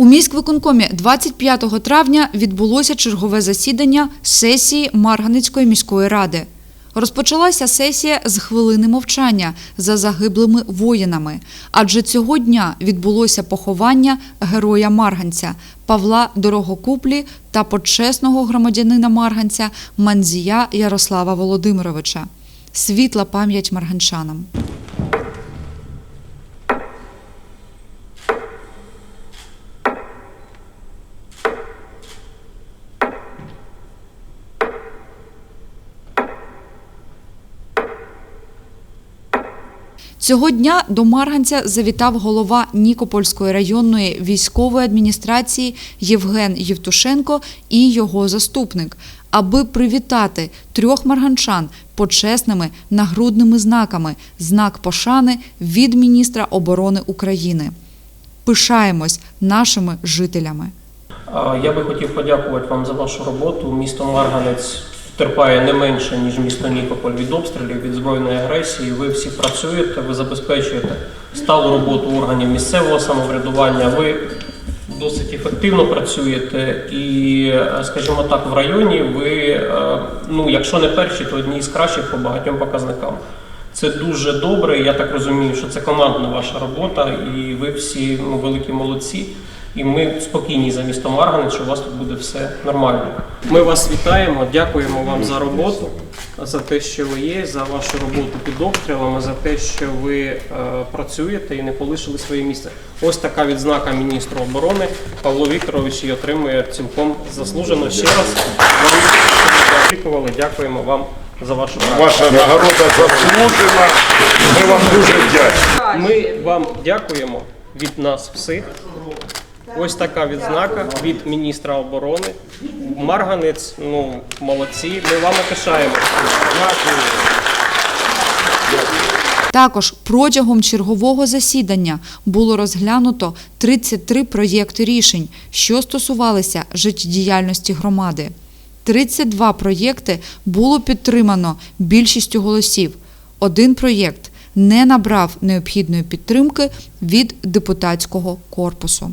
У міськвиконкомі 25 травня відбулося чергове засідання сесії Марганецької міської ради. Розпочалася сесія з хвилини мовчання за загиблими воїнами, адже цього дня відбулося поховання героя Марганця Павла Дорогокуплі та почесного громадянина Марганця Манзія Ярослава Володимировича. Світла пам'ять марганчанам. Цього дня до Марганця завітав голова Нікопольської районної військової адміністрації Євген Євтушенко і його заступник, аби привітати трьох марганчан почесними нагрудними знаками знак пошани від міністра оборони України. Пишаємось нашими жителями. Я би хотів подякувати вам за вашу роботу. Місто Марганець терпає не менше, ніж місто Нікополь від обстрілів, від збройної агресії. Ви всі працюєте, ви забезпечуєте сталу роботу органів місцевого самоврядування. Ви досить ефективно працюєте, і, е, скажімо так, в районі ви, е, ну якщо не перші, то одні з кращих по багатьом показникам. Це дуже добре. Я так розумію, що це командна ваша робота, і ви всі ну, великі молодці. І ми спокійні за місто Марганець, що у вас тут буде все нормально. Ми вас вітаємо, дякуємо вам за роботу, за те, що ви є, за вашу роботу під обстрілами, за те, що ви е, працюєте і не полишили своє місце. Ось така відзнака міністру оборони Павло Вікторович її отримує цілком заслужено. Ще раз очікували. Дякуємо вам за вашу працю. Ваша нагорода заслужена. Ми вам дуже вдячні. Ми вам дякуємо від нас всіх. Ось така відзнака від міністра оборони. Марганець, ну молодці. Ми вами пишаємо. Також протягом чергового засідання було розглянуто 33 проєкти рішень, що стосувалися життєдіяльності громади. 32 проєкти було підтримано більшістю голосів. Один проєкт не набрав необхідної підтримки від депутатського корпусу.